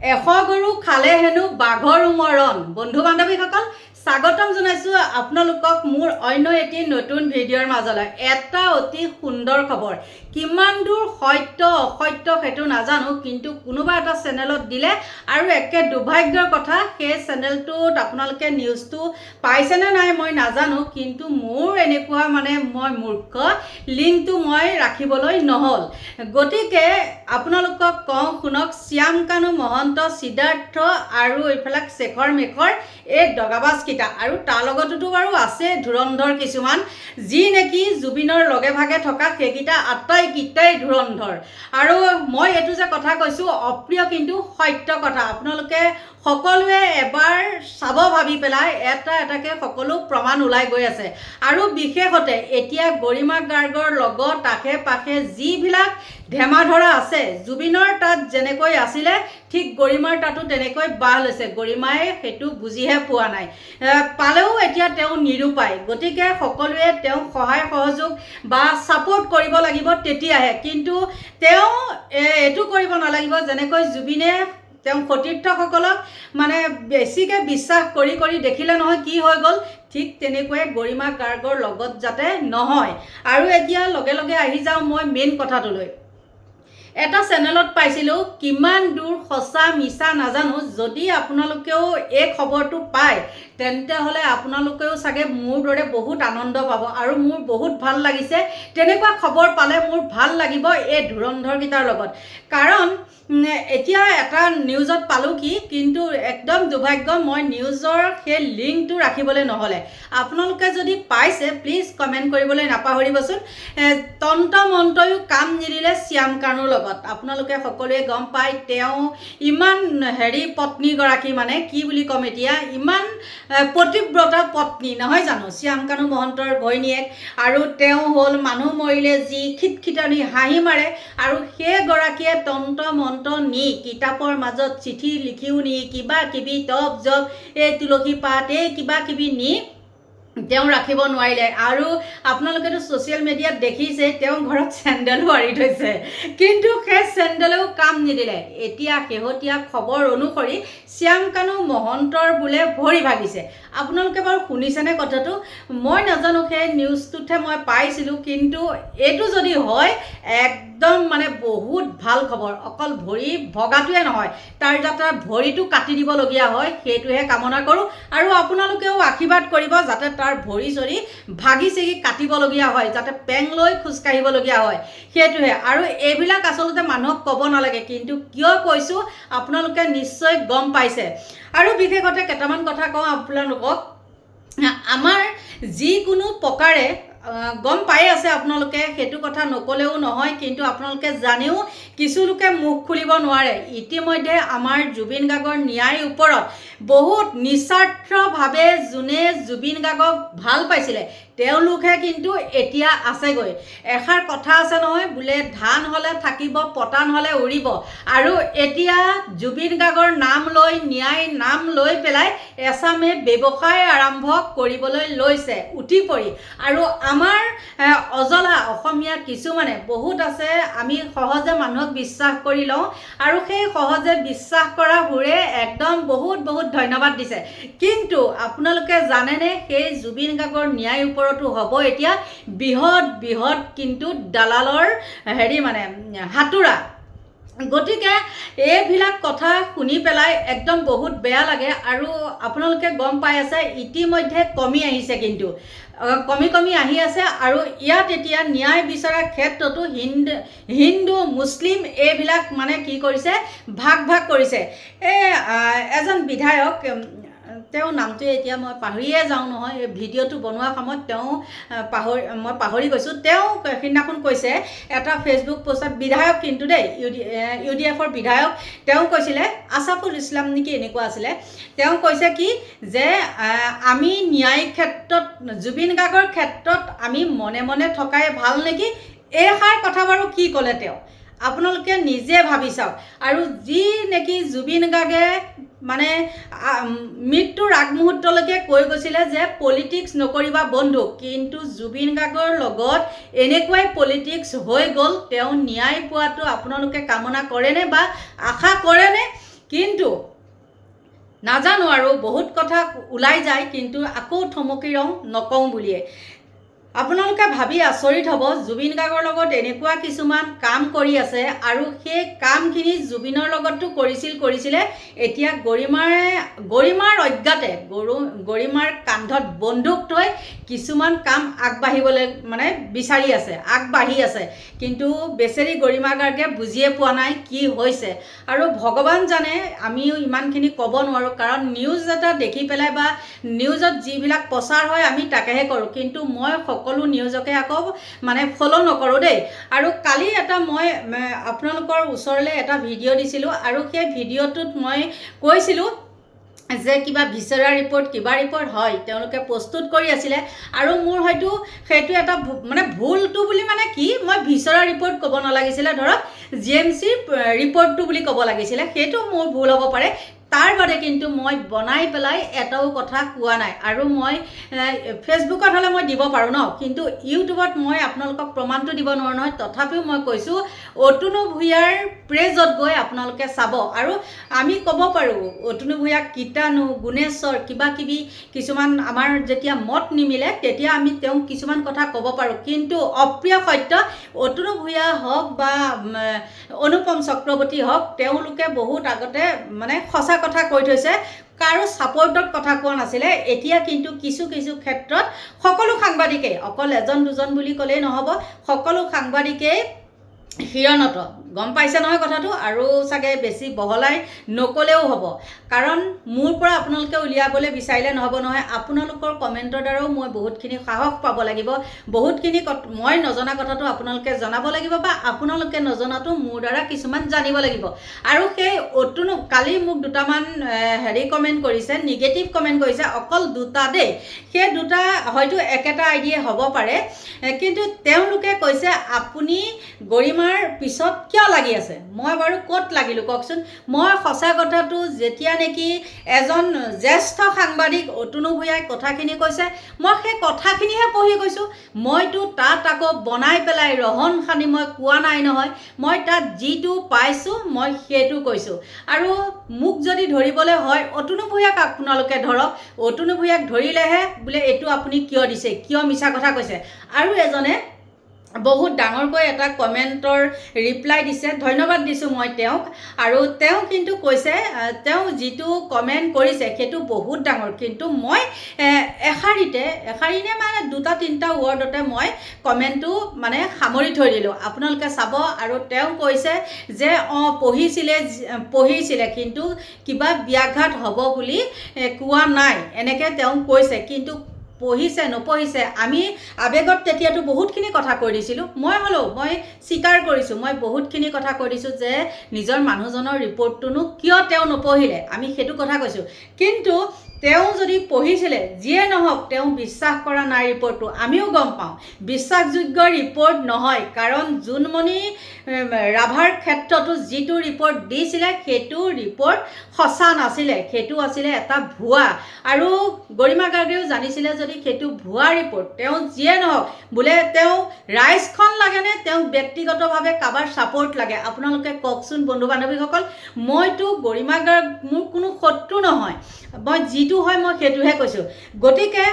এশ গৰু খালে হেনো বাঘৰ উমৰণ বন্ধু বান্ধৱীসকল স্বাগতম জনাইছোঁ আপোনালোকক মোৰ অন্য এটি নতুন ভিডিঅ'ৰ মাজলৈ। এটা অতি সুন্দৰ খবৰ। কিমান দূৰ সত্য অসত্য সেইটো নাজানো, কিন্তু কোনোবা এটা চেনেলত দিলে আৰু একে দুৰ্ভাগ্যৰ কথা, সেই চেনেলটোত আপোনালোকে নিউজটো পাইছেনে নাই মই নাজানো, কিন্তু মোৰ এনেকুৱা মানে মই মূৰ্খ লিংকটো মই ৰাখিবলৈ নহ'ল। গতিকে আপোনালোকক কওঁ, শুনক শ্যাম কানু মহন্ত, সিদ্ধাৰ্থ আৰু এইফালে শেখৰ মেখৰ, এই দগাবাজকেইটা আৰু তাৰ লগতোতো বাৰু আছে ধুৰন্ধৰ কিছুমান, যি নেকি জুবিনৰ লগে ভাগে থকা সেইকেইটা আটাইকেইটাই ধুৰন্ধৰ আৰু মই এইটো যে কথা কৈছোঁ অপ্ৰিয় কিন্তু সত্য কথা। আপোনালোকে সকলোৱে এবাৰ চাব ভাবি পেলাই এটা এটাকৈ সকলো প্ৰমাণ ওলাই গৈ আছে। আৰু বিশেষতে এতিয়া গৰিমা গাৰ্গৰ লগত আশে পাশে যিবিলাক ধেমাধৰা আছে। জুবিনৰ তাত যেনেকৈ আছিলে ঠিক গৰিমাৰ তাতো তেনেকৈ বাহ লৈছে গৰিমাই সেইটো বুজিহে পোৱা নাই। পালেও এতিয়া তেওঁ নিৰূপায়। গতিকে সকলোৱে তেওঁক সহায় সহযোগ বা ছাপোৰ্ট কৰিব লাগিব তেতিয়াহে। কিন্তু তেওঁ এইটো কৰিব নালাগিব যেনেকৈ জুবিনে তেওঁ সতীৰ্থসকলক মানে বেছিকৈ বিশ্বাস কৰি কৰি দেখিলে নহয় কি হৈ গ'ল ঠিক তেনেকুৱাই গৰিমা গাৰ্গৰ লগত যাতে নহয়। আৰু এতিয়া লগে লগে আহি যাওঁ মই মেইন কথাটোলৈ। এটা চেনেলত পাইছিলোঁ কিমান দূৰ সঁচা মিছা নাজানো যদি আপোনালোকেও এই খবৰটো পায় তেন্তে হ'লে আপোনালোকেও চাগে মোৰ দৰে বহুত আনন্দ পাব আৰু মোৰ বহুত ভাল লাগিছে। তেনেকুৱা খবৰ পালে মোৰ ভাল লাগিব এই ধুৰন্ধৰকেইটাৰ লগত। কাৰণ এতিয়া এটা নিউজত পালোঁ কি কিন্তু একদম দুৰ্ভাগ্য মই নিউজৰ সেই লিংকটো ৰাখিবলৈ নহ'লে। আপোনালোকে যদি পাইছে প্লিজ কমেণ্ট কৰিবলৈ নাপাহৰিবচোন। এ, তন্ত মন্ত্ৰয়ো কাম নিদিলে শ্যাম কানুৰ লগত। আপোনালোকে সকলোৱে গম পায় তেওঁ ইমান হেৰি পত্নীগৰাকী মানে কি বুলি ক'ম এতিয়া ইমান পতিব্ৰতা পত্নী নহয় জানো? শ্যাম কানু মহন্তৰ ঘৈণীয়েক। আৰু তেওঁ হ'ল মানুহ মৰিলে যি খিটখিটানি হাঁহি মাৰে। আৰু সেইগৰাকীয়ে তন্ত্ৰ মন্ত্ৰ নি, কিতাপৰ মাজত চিঠি লিখিও নি কিবা কিবি টপ জপ এই তুলসী পাত, এই কিবা কিবি নি। তেওঁ ৰাখিব নোৱাৰিলে। আৰু আপোনালোকেতো ছ'চিয়েল মিডিয়াত দেখিছে, তেওঁ ঘৰত চেণ্ডেলো আঁৰি থৈছে। কিন্তু সেই চেণ্ডেলেও কাম নিদিলে। এতিয়া শেহতীয়া খবৰ অনুসৰি শ্যাম কানু মহন্তৰ বোলে ভৰি ভাগিছে। আপোনালোকে বাৰু শুনিছেনে কথাটো? মই নাজানো, সেই নিউজটোতহে মই পাইছিলোঁ। কিন্তু এইটো যদি হয়, একদম মানে বহুত ভালো খবৰ। অকল ভৰি ভগাটোৱে নহয়, তাৰ যাতে ভৰিটো কাটি দিবলগীয়া হয়, সেইটোহে কামনা কৰোঁ। আৰু আপোনালোকেও আশীৰ্বাদ কৰিব যাতে তাৰ ভৰি চৰি ভাগি ছিগি কাটিবলগীয়া হয়, যাতে পেং লৈ খোজকাঢ়িবলগীয়া হয়। সেইটোহে। আৰু এইবিলাক আচলতে মানুহক ক'ব নালাগে, কিন্তু কিয় কৈছোঁ আপোনালোকে নিশ্চয় গম পাইছে। আৰু বিশেষতে কেইটামান কথা কওঁ আপোনালোকক। আমাৰ যিকোনো প্ৰকাৰে গম পাই আছে আপোনালোকে, সেইটো কথা নক'লেও নহয়, কিন্তু আপোনালোকে জানেও কিছু লোকে মুখ খুলিব নোৱাৰে। ইতিমধ্যে আমাৰ জুবিন গাৰ্গৰ ন্যায়ৰ ওপৰত বহুত নিস্বাৰ্থভাৱে যোনে জুবিন গাৰ্গক ভালো পাইছিলে তেওঁলোকহে কিন্তু এতিয়া আছেগৈ। এষাৰ কথা আছে নহয় বোলে ধান হ'লে থাকিব পতান হ'লে উৰিব। আৰু এতিয়া জুবিন গাৰ্গৰ নাম লৈ ন্যায় নাম লৈ পেলাই এছামে ব্যৱসায় আৰম্ভ কৰিবলৈ লৈছে উঠি পৰি। আৰু আমাৰ অজলা অসমীয়া কিছুমানে বহুত আছে আমি সহজে মানুহক বিশ্বাস কৰি লওঁ। আৰু সেই সহজে বিশ্বাস কৰাবোৰে একদম বহুত বহুত ধন্যবাদ দিছে। কিন্তু আপোনালোকে জানেনে সেই জুবিন গাৰ্গৰ ন্যায়ৰ ওপৰতো হ'ব। এতিয়া বৃহৎ বৃহৎ কিন্তু দালালৰ হেৰি মানে হাতোৰা গতিকে এইবিলাক কথা শুনি পেলাই একদম বহুত বেয়া লাগে আৰু আপোনালোকে গম পাই আছে, ইতিমধ্যে কমি আহিছে কিন্তু। কমি কমি আহি আছে আৰু ইয়াত এতিয়া ন্যায় বিচৰাৰ ক্ষেত্ৰতো হিন্দু হিন্দু, মুছলিম এইবিলাক মানে কি কৰিছে, ভাগ ভাগ কৰিছে। এই এজন বিধায়ক তেওঁৰ নামটো এতিয়া মই পাহৰিয়ে যাওঁ নহয়। এই ভিডিঅ'টো বনোৱাৰ সময়ত তেওঁ পাহৰি, মই পাহৰি গৈছোঁ। তেওঁ সেইদিনাখন কৈছে, এটা ফেচবুক পোষ্টত বিধায়ক কিন্তু দেই, ইউ ডি ইউ ডি এফৰ বিধায়ক, তেওঁ কৈছিলে, আছাফুল ইছলাম নেকি এনেকুৱা আছিলে। তেওঁ কৈছে কি যে আমি ন্যায়িক ক্ষেত্ৰত, জুবিন গাৰ্গৰ ক্ষেত্ৰত আমি মনে মনে থকাই ভালো নেকি? এইষাৰ কথা বাৰু কি ক'লে তেওঁ? আপোনালোকে নিজে ভাবি চাওক। আৰু যি নেকি জুবিন গাৰ্গে মানে মৃত্যুৰ আগমুহূৰ্তলৈকে কৈ গৈছিলে যে পলিটিক্স নকৰিবা বন্ধু। কিন্তু জুবিন গাৰ্গৰ লগত এনেকুৱাই পলিটিক্স হৈ গ'ল, তেওঁ ন্যায় পোৱাটো আপোনালোকে কামনা কৰেনে বা আশা কৰেনে? কিন্তু নাজানো আৰু, বহুত কথা ওলাই যায়, কিন্তু আকৌ থমকি ৰওঁ, নকওঁ বুলিয়ে। আপোনালোকে ভাবি আচৰিত হ'ব জুবিন গাৰ্গৰ লগত এনেকুৱা কিছুমান কাম কৰি আছে আৰু সেই কামখিনি জুবিনৰ লগতো কৰিছিল কৰিছিলে। এতিয়া গৰিমাৰে গৰিমাৰ অজ্ঞাতে গৰু গৰিমাৰ কান্ধত বন্দুক থৈ কিছুমান কাম আগবাঢ়িবলৈ মানে বিচাৰি আছে আগবাঢ়ি আছে। কিন্তু বেচেৰি গৰিমা গাৰ্গে বুজিয়ে পোৱা নাই কি হৈছে। আৰু ভগৱান জানে আমিও ইমানখিনি ক'ব নোৱাৰোঁ কাৰণ নিউজ এটা দেখি পেলাই বা নিউজত যিবিলাক প্ৰচাৰ হয় আমি তাকেহে কৰোঁ। কিন্তু মই সকলো নিউজকে আকৌ মানে ফ'ল' নকৰোঁ দেই। আৰু কালি এটা মই আপোনালোকৰ ওচৰলৈ এটা ভিডিঅ' দিছিলোঁ আৰু সেই ভিডিঅ'টোত মই কৈছিলোঁ যে কিবা ভিচৰা ৰিপৰ্ট কিবা ৰিপৰ্ট হয় তেওঁলোকে প্ৰস্তুত কৰি আছিলে আৰু মোৰ হয়তো সেইটো এটা মানে ভুলটো বুলি মানে কি মই ভিচৰা ৰিপৰ্ট ক'ব নালাগিছিলে ধৰক জি এম চিৰ ৰিপৰ্টটো বুলি ক'ব লাগিছিলে সেইটো মোৰ ভুল হ'ব পাৰে। তাৰ বাদে কিন্তু মই বনাই পেলাই এটাও কথা কোৱা নাই। আৰু মই ফেচবুকত হ'লে মই দিব পাৰোঁ ন? কিন্তু ইউটিউবত মই আপোনালোকক প্ৰমাণটো দিব নোৱাৰোঁ নহয়। তথাপিও মই কৈছোঁ অতুনু ভূঞাৰ প্ৰেজত গৈ আপোনালোকে চাব। আৰু আমি ক'ব পাৰোঁ অতুনু ভূঞাক কীটাণু গুণেশ্বৰ কিবা কিবি কিছুমান আমাৰ যেতিয়া মত নিমিলে তেতিয়া আমি তেওঁক কিছুমান কথা ক'ব পাৰোঁ। কিন্তু অপ্ৰিয় সত্য অতুনু ভূঞা হওক বা অনুপম চক্ৰৱৰ্তী হওক তেওঁলোকে বহুত আগতে মানে সঁচা কথা কৈ থৈছে কাৰো ছাপৰ্টত কথা কোৱা নাছিলে। এতিয়া কিন্তু কিছু কিছু ক্ষেত্ৰত সকলো সাংবাদিকেই অকল এজন দুজন বুলি ক'লেই নহ'ব সকলো সাংবাদিকেই শিৰণত গম পাইছে নহয় কথাটো? আৰু চাগে বেছি বহলাই নক'লেও হ'ব। কাৰণ মোৰ পৰা আপোনালোকে উলিয়াবলৈ বিচাৰিলে নহ'ব নহয়। আপোনালোকৰ কমেণ্টৰ দ্বাৰাও মই বহুতখিনি সাহস পাব লাগিব। বহুতখিনি মই নজনা কথাটো আপোনালোকে জনাব লাগিব বা আপোনালোকে নজনাটো মোৰ দ্বাৰা কিছুমান জানিব লাগিব। আৰু সেই অতুনো কালি মোক দুটামান হেৰি কমেণ্ট কৰিছে নিগেটিভ কমেণ্ট কৰিছে অকল দুটা দেই। সেই দুটা হয়তো একেটা আইডিয়ে হ'ব পাৰে। কিন্তু তেওঁলোকে কৈছে আপুনি গৰিমাৰ পিছত কিয় লাগি আছে? মই বাৰু ক'ত লাগিলোঁ কওকচোন? মই সঁচা কথাটো যেতিয়া নেকি এজন জ্যেষ্ঠ সাংবাদিক অতুনু ভূঞাই কথাখিনি কৈছে মই সেই কথাখিনিহে পঢ়ি কৈছোঁ মইতো তাত আকৌ বনাই পেলাই ৰহন সানি মই কোৱা নাই নহয়। মই তাত যিটো পাইছোঁ মই সেইটো কৈছোঁ। আৰু মোক যদি ধৰিবলৈ হয় অতুনু ভূঞাক আপোনালোকে ধৰক অতুনু ভূঞাক ধৰিলেহে বোলে এইটো আপুনি কিয় দিছে কিয় মিছা কথা কৈছে? আৰু এজনে বহুত ডাঙৰকৈ এটা কমেণ্টৰ ৰিপ্লাই দিছে ধন্যবাদ দিছোঁ মই তেওঁক। আৰু তেওঁ কিন্তু কৈছে তেওঁ যিটো কমেণ্ট কৰিছে সেইটো বহুত ডাঙৰ। কিন্তু মই এশাৰীতে এশাৰী নে মানে দুটা তিনিটা ৱৰ্ডতে মই কমেণ্টটো মানে সামৰি থৈ দিলোঁ। আপোনালোকে চাব আৰু তেওঁ কৈছে যে অঁ পঢ়িছিলে পঢ়িছিলে কিন্তু কিবা ব্যাঘাত হ'ব বুলি কোৱা নাই। এনেকৈ তেওঁ কৈছে। কিন্তু পঢ়িছে, নপঢ়িছে, আমি আৱেগত তেতিয়াতো বহুতখিনি কথা কৈ দিছিলোঁ। মই হ'লেও, মই স্বীকাৰ কৰিছোঁ, মই বহুতখিনি কথা কৈ দিছোঁ যে নিজৰ মানুহজনৰ ৰিপৰ্টটোনো কিয় তেওঁ নপঢ়িলে, আমি সেইটো কথা কৈছোঁ। কিন্তু তেওঁ যদি পঢ়িছিলে, যিয়ে নহওক, তেওঁ বিশ্বাস কৰা নাই ৰিপৰ্টটো, আমিও গম পাওঁ। বিশ্বাসযোগ্য ৰিপৰ্ট নহয়, কাৰণ জোনমণি ৰাভাৰ ক্ষেত্ৰতো যিটো ৰিপৰ্ট দিছিলে, সেইটো ৰিপৰ্ট সঁচা নাছিলে, সেইটো আছিলে এটা ভুৱা। আৰু গৰিমা গাৰ্গেও জানিছিলে যদি সেইটো ভুৱা ৰিপৰ্ট, তেওঁ যিয়ে নহওক, বোলে তেওঁ ৰাইজখন লাগেনে, তেওঁ ব্যক্তিগতভাৱে কাৰোবাৰ ছাপৰ্ট লাগে? আপোনালোকে কওকচোন বন্ধু বান্ধৱীসকল মইতো গৰিমা গাৰ্গ, মোৰ কোনো শত্ৰু নহয়। মই যিটো হয় মই সেইটোহে কৈছোঁ। গতিকে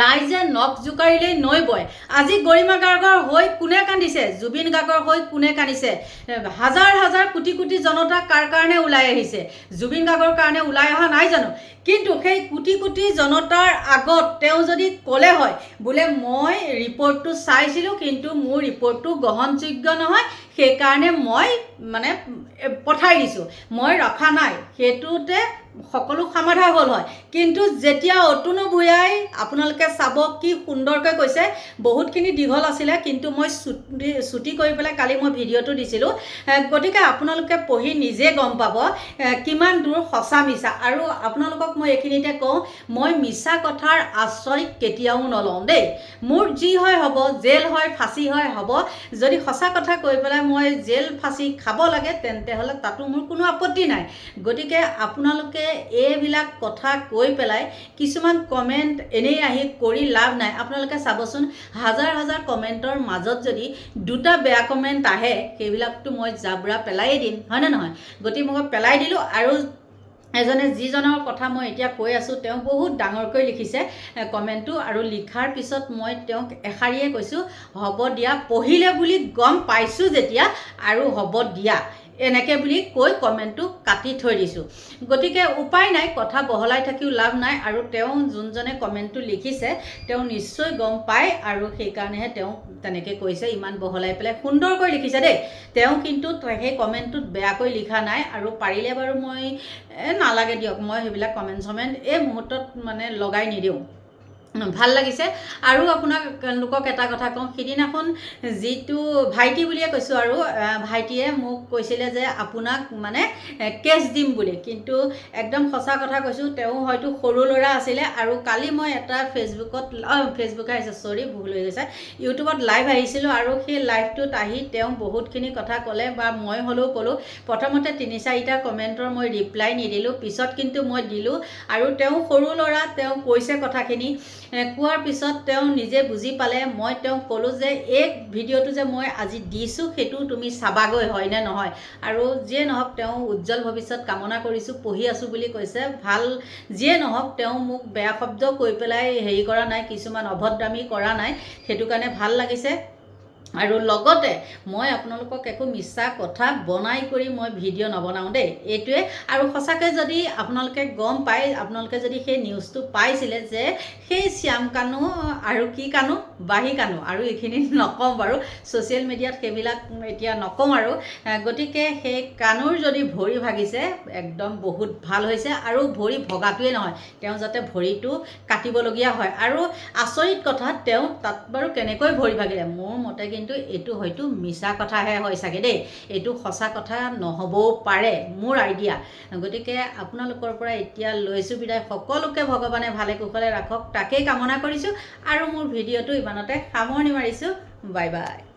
ৰাইজে নখ জোকাৰিলেই নৈ বয়। আজি গৰিমা গাৰ্গৰ হৈ কোনে কান্দিছে? জুবিন গাৰ্গৰ হৈ কোনে কান্দিছে? হাজাৰ হাজাৰ কোটি কোটি জনতা কাৰ কাৰণে ওলাই আহিছে? জুবিন গাৰ্গৰ কাৰণে ওলাই অহা নাই জানো? কিন্তু সেই কোটি কোটি জনতাৰ আগত তেওঁ যদি ক'লে হয় বোলে মই ৰিপৰ্টটো চাইছিলোঁ কিন্তু মোৰ ৰিপৰ্টটো গ্ৰহণযোগ্য নহয় সেইকাৰণে মই মানে পঠাই দিছোঁ। মই ৰখা নাই। সেইটোতে সকলো সমাধা হ'ল হয়। কিন্তু যেতিয়া অতুনু ভূঞাই আপোনালোকে চাব কি সুন্দৰকৈ কৈছে বহুতখিনি দীঘল আছিলে কিন্তু মই চুটি চুটি কৰি পেলাই কালি মই ভিডিঅ'টো দিছিলোঁ। গতিকে আপোনালোকে পঢ়ি নিজে গম পাব কিমান দূৰ সঁচা মিছা। আৰু আপোনালোকক মই এইখিনিতে কওঁ মই মিছা কথাৰ আশ্ৰয় কেতিয়াও নলওঁ দেই। মোৰ যি হয় হ'ব জেল হয় ফাঁচি হয় হ'ব। যদি সঁচা কথা কৈ পেলাই মই জেল ফাঁচি খাব লাগে তেন্তে হ'লে তাতো মোৰ কোনো আপত্তি নাই। গতিকে আপোনালোকে এইবিলাক কথা কৈ পেলাই কিছুমান কমেণ্ট এনেই আহি কৰি লাভ নাই। আপোনালোকে চাবচোন হাজাৰ হাজাৰ কমেণ্টৰ মাজত যদি দুটা বেয়া কমেণ্ট আহে সেইবিলাকতো মই জাবৰা পেলায়েই দিম হয়নে নহয়? গতিকে মই পেলাই দিলোঁ আৰু এজনে যিজনৰ কথা মই এতিয়া কৈ আছোঁ তেওঁ বহুত ডাঙৰকৈ লিখিছে কমেণ্টটো আৰু লিখাৰ পিছত মই তেওঁক এষাৰিয়ে কৈছোঁ হ'ব দিয়া পঢ়িলে বুলি গম পাইছোঁ যেতিয়া আৰু হ'ব দিয়া। এনেকৈ বুলি কৈ কমেণ্টটো কাটি থৈ দিছোঁ। গতিকে উপায় নাই কথা বহলাই থাকিও লাভ নাই আৰু তেওঁ যোনজনে কমেণ্টটো লিখিছে তেওঁ নিশ্চয় গম পায় আৰু সেইকাৰণেহে তেওঁ তেনেকৈ কৈছে ইমান বহলাই পেলাই। সুন্দৰকৈ লিখিছে দেই। তেওঁ কিন্তু সেই কমেণ্টটোত বেয়াকৈ লিখা নাই আৰু পাৰিলে বাৰু মই নালাগে দিয়ক মই সেইবিলাক কমেণ্ট চমেণ্ট এই মুহূৰ্তত মানে লগাই নিদিওঁ। ভাল লাগিছে। আৰু আপোনাক লোকক এটা কথা কওঁ সিদিনাখন যিটো ভাইটি বুলিয়ে কৈছোঁ আৰু ভাইটিয়ে মোক কৈছিলে যে আপোনাক মানে কেছ দিম বুলি। কিন্তু একদম সঁচা কথা কৈছোঁ তেওঁ হয়তো সৰু ল'ৰা আছিলে আৰু কালি মই এটা ফেচবুকত ফেচবুকে আহিছে চৰি ভুল হৈ গৈছে। ইউটিউবত লাইভ আহিছিলোঁ আৰু সেই লাইভটোত আহি তেওঁ বহুতখিনি কথা ক'লে বা মই হ'লেও ক'লোঁ। প্ৰথমতে তিনি চাৰিটা কমেণ্টৰ মই ৰিপ্লাই নিদিলোঁ পিছত কিন্তু মই দিলোঁ। আৰু তেওঁ সৰু ল'ৰা তেওঁ কৈছে কথাখিনি। কোৱাৰ পিছত তেওঁ নিজে বুজি পালে মই তেওঁক ক'লোঁ যে এই ভিডিঅ'টো যে মই আজি দিছোঁ সেইটো তুমি চাবাগৈ হয়নে নহয়? আৰু যিয়ে নহওক তেওঁ উজ্জ্বল ভৱিষ্যত কামনা কৰিছোঁ পঢ়ি আছোঁ বুলি কৈছে। ভাল যিয়ে নহওক তেওঁ মোক বেয়া শব্দ কৈ পেলাই হেৰি কৰা নাই কিছুমান অভদ্ৰামী কৰা নাই। সেইটো কাৰণে ভাল লাগিছে। আৰু লগতে মই আপোনালোকক একো মিছা কথা বনাই কৰি মই ভিডিঅ' নবনাওঁ দেই এইটোৱে। আৰু সঁচাকৈ যদি আপোনালোকে গম পায় আপোনালোকে যদি সেই নিউজটো পাইছিলে যে সেই শ্যাম কানু আৰু কি কানু বাঁহী কানু আৰু এইখিনি নকওঁ বাৰু ছ'চিয়েল মিডিয়াত সেইবিলাক এতিয়া নকওঁ আৰু গতিকে সেই কানুৰ যদি ভৰি ভাগিছে একদম বহুত ভাল হৈছে। আৰু ভৰি ভগাটোৱে নহয় তেওঁ যাতে ভৰিটো কাটিবলগীয়া হয়। আৰু আচৰিত কথা তেওঁ তাত বাৰু কেনেকৈ ভৰি ভাগিলে? মোৰ মতে কিন্তু এইটো হয়তো মিছা কথাহে হয় চাগে দেই। এইটো সঁচা কথা নহ'বও পাৰে মোৰ আইডিয়া গতিকে আপোনালোকৰ পৰা এতিয়া লৈছোঁ বিদায়। সকলোকে ভগৱানে ভালে কুশলে ৰাখক তাকেই কামনা কৰিছোঁ আৰু মোৰ ভিডিঅ'টো ইমানতে সামৰণি মাৰিছোঁ। Bye bye.